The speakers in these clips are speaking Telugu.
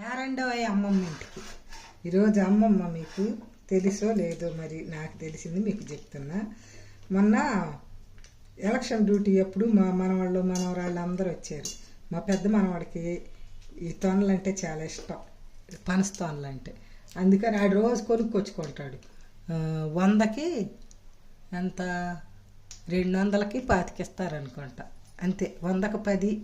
రారండవ అమ్మమ్మ ఇంటికి. ఈరోజు అమ్మమ్మ మీకు తెలుసో లేదో మరి నాకు తెలిసింది మీకు చెప్తున్నా. మొన్న ఎలక్షన్ డ్యూటీ అప్పుడు మా మనవాళ్ళు మనవరాళ్ళు అందరూ వచ్చారు. మా పెద్ద మనవాడికి ఈ తొనలు అంటే చాలా ఇష్టం. పనస తొనలు అంటే అందుకని ఆడు రోజు కొనుక్కొచ్చుకుంటాడు. వందకి ఎంత? రెండు వందలకి పాతికిస్తారనుకుంటా. అంతే వందకు పది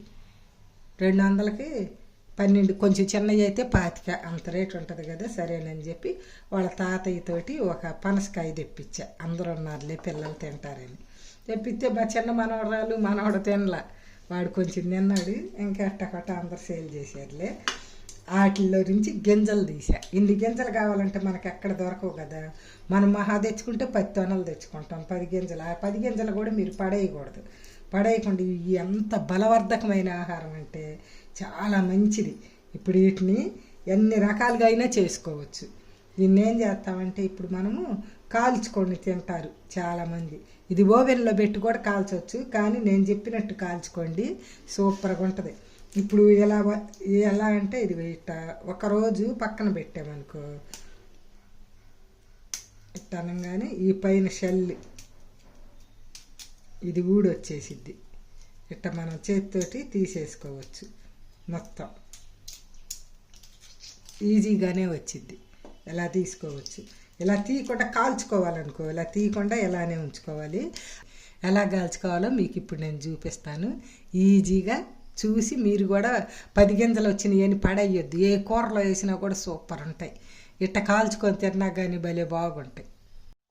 రెండు వందలకి పన్నెండు కొంచెం చిన్నవి అయితే పాతిక అంత రేట్ ఉంటుంది కదా సరేనని చెప్పి వాళ్ళ తాతయ్యతోటి ఒక పనసకాయ తెప్పించా. అందరూ ఉన్నారులే పిల్లలు తింటారని. తెప్పిస్తే మా చిన్న మనవరాలు మనవడు తినలా. వాడు కొంచెం తిన్నాడు ఇంకా అట్టకట్ట అందరు సేల్ చేశారులే. వాటిల్లో నుంచి గింజలు తీసా ఇన్ని గింజలు కావాలంటే మనకు ఎక్కడ దొరకవు కదా. మనం మహా తెచ్చుకుంటే పది తొనలు తెచ్చుకుంటాం పది గింజలు. ఆ పది గింజలు కూడా మీరు పడేయకూడదు. పడేయకుండా ఎంత బలవర్ధకమైన ఆహారం అంటే చాలా మంచిది. ఇప్పుడు వీటిని ఎన్ని రకాలుగా అయినా చేసుకోవచ్చు. దీన్ని ఏం చేస్తామంటే ఇప్పుడు మనము కాల్చుకొని తింటారు చాలామంది ఇది ఓవెన్లో పెట్టి కూడా కాల్చవచ్చు కానీ నేను చెప్పినట్టు కాల్చుకోండి. సూపర్గా ఉంటుంది. ఇప్పుడు ఎలా ఎలా అంటే ఇది ఇట్ట ఒకరోజు పక్కన పెట్టామనుకో ఇట్ట అనగానే ఈ పైన షెల్ ఇది ఊడొచ్చేసిద్ది. ఇట్ట మనం చేతితోటి తీసేసుకోవచ్చు. మొత్తం ఈజీగానే వచ్చిద్ది ఎలా తీసుకోవచ్చు? ఇలా తీయకుండా కాల్చుకోవాలనుకో ఇలా తీయకుండా ఎలానే ఉంచుకోవాలి. ఎలా కాల్చుకోవాలో మీకు ఇప్పుడు నేను చూపిస్తాను. ఈజీగా చూసి మీరు కూడా పది గింజలు వచ్చినాయి అని పడేయొద్దు. ఏ కూరలో వేసినా కూడా సూపర్ ఉంటాయి. ఇట్ట కాల్చుకొని తిన్నా కానీ భలే బాగుంటాయి.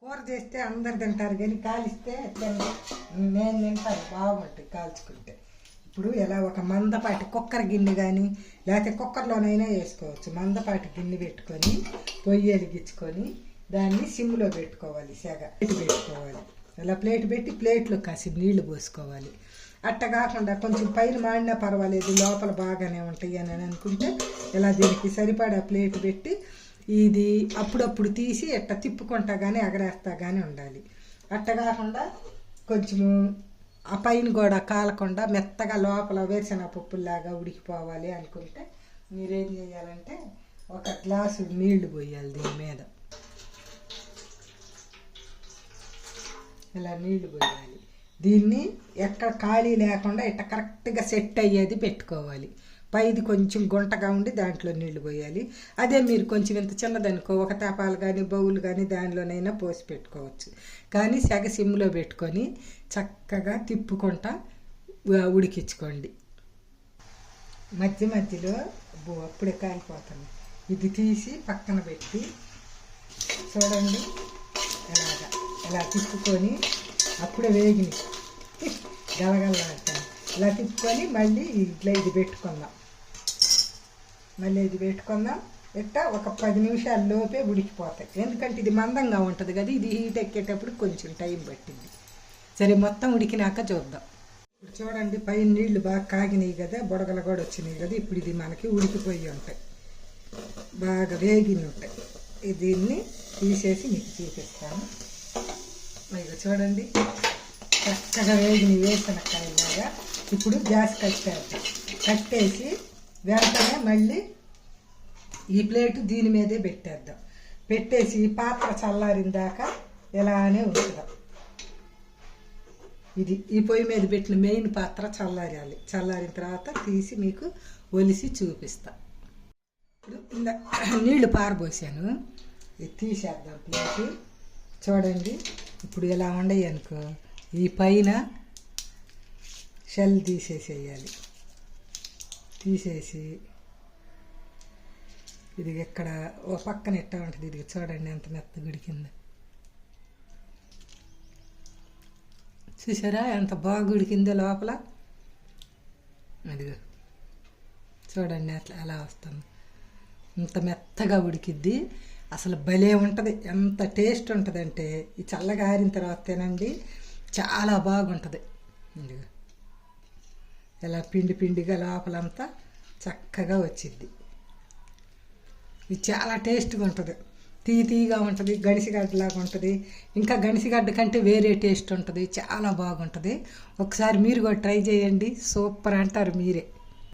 కూర చేస్తే అందరు తింటారు కానీ కాలిస్తే నేను తింటాను. బాగుంటాయి కాల్చుకుంటే. ఇప్పుడు ఎలా ఒక మందపాటి కుక్కర్ గిన్నె కానీ లేకపోతే కుక్కర్లోనైనా వేసుకోవచ్చు. మందపాటి గిన్నె పెట్టుకొని పొయ్యి వెలిగించుకొని దాన్ని సిమ్లో పెట్టుకోవాలి సెగ. ప్లేట్ పెట్టుకోవాలి. అలా ప్లేట్ పెట్టి ప్లేట్లో కాసి నీళ్ళు పోసుకోవాలి. అట్ట కాకుండా కొంచెం పైన మాడినా పర్వాలేదు లోపల బాగానే ఉంటాయి అని అనుకుంటే ఇలా దీనికి సరిపడా ప్లేట్ పెట్టి ఇది అప్పుడప్పుడు తీసి ఎట్ట తిప్పుకుంటా కానీ ఎగరేస్తా కానీ ఉండాలి. అట్ట కాకుండా కొంచెము ఆ పైన కూడా కాలకుండా మెత్తగా లోపల వేరుశనగ పప్పులాగా ఉడికిపోవాలి అనుకుంటే మీరేం చేయాలంటే ఒక గ్లాసు నీళ్ళు పోయాలి దీని మీద. ఇలా నీళ్ళు పోయాలి. దీన్ని ఎక్కడ ఖాళీ లేకుండా ఇట్ట కరెక్ట్గా సెట్ అయ్యేది పెట్టుకోవాలి. పైది కొంచెం గుంటగా ఉండి దాంట్లో నీళ్ళు పోయాలి. అదే మీరు కొంచెం ఇంత చిన్నదనుకో ఒక తాపాలు కానీ బౌలు కానీ దానిలోనైనా పోసి పెట్టుకోవచ్చు. కానీ సెగ సిమ్లో పెట్టుకొని చక్కగా తిప్పుకుంటా ఉడికించుకోండి. మధ్య మధ్యలో అబ్బో, అప్పుడే కాలిపోతుంది. ఇది తీసి పక్కన పెట్టి చూడండి. ఎలాగా? ఇలా తిప్పుకొని అప్పుడే వేగిని గలగలలాడతాను ఇలా తిప్పుకొని మళ్ళీ ఇట్లా ఇది పెట్టుకుందాం. మళ్ళీ ఇది పెట్టుకుందాం. ఇట్లా ఒక పది నిమిషాల లోపే ఉడికిపోతాయి. ఎందుకంటే ఇది మందంగా ఉంటుంది కదా ఇది హీట్ ఎక్కేటప్పుడు కొంచెం టైం పట్టింది. సరే మొత్తం ఉడికినాక చూద్దాం. ఇప్పుడు చూడండి పైన నీళ్ళు బాగా కాగినాయి కదా బుడగలు కూడా వచ్చినాయి కదా ఇప్పుడు ఇది మనకి ఉడికిపోయి ఉంటాయి. బాగా వేగిన ఉంటాయి. దీన్ని తీసేసి మీకు చూపిస్తాను. ఇక చూడండి చక్కగా వేగిని వేసిన కాయలాగా. ఇప్పుడు గ్యాస్ కట్టారు కట్టేసి వెంటనే మళ్ళీ ఈ ప్లేటు దీని మీదే పెట్టేద్దాం. పెట్టేసి ఈ పాత్ర చల్లారిన దాకా ఇలానే ఉంచుదాం. ఇది ఈ పొయ్యి మీద పెట్టిన మెయిన్ పాత్ర చల్లారాలి. చల్లారిన తర్వాత తీసి మీకు ఒలిసి చూపిస్తా. ఇప్పుడు నీళ్ళు పారబోసాను. ఇది తీసేద్దాం ప్లేట్. చూడండి ఇప్పుడు ఇలా ఉండయి అనుకో. ఈ పైన షెల్ తీసేసేయాలి. తీసేసి ఇది ఇక్కడ ఓ పక్కన ఎట్టా ఉంటుంది? ఇది చూడండి ఎంత మెత్తగా ఉడికిందో. చూసారా ఎంత బాగా ఉడికిందో లోపల? అదిగో చూడండి అట్లా ఎలా వస్తుంది. ఇంత మెత్తగా ఉడికిద్ది. అసలు భలే ఉంటుంది. ఎంత టేస్ట్ ఉంటుందంటే ఈ చల్లగా ఆరిన తర్వాత తినండి చాలా బాగుంటుంది. ఇదిగో. ఇలా పిండి పిండిగా లోపలంతా చక్కగా వచ్చింది. ఇది చాలా టేస్ట్గా ఉంటుంది. తీ తీగా ఉంటుంది గడిసిగడ్డలాగా ఉంటుంది. ఇంకా గడిసిగడ్డ కంటే వేరే టేస్ట్ ఉంటుంది. చాలా బాగుంటుంది. ఒకసారి మీరు కూడా ట్రై చేయండి. సూపర్ అంటారు మీరే.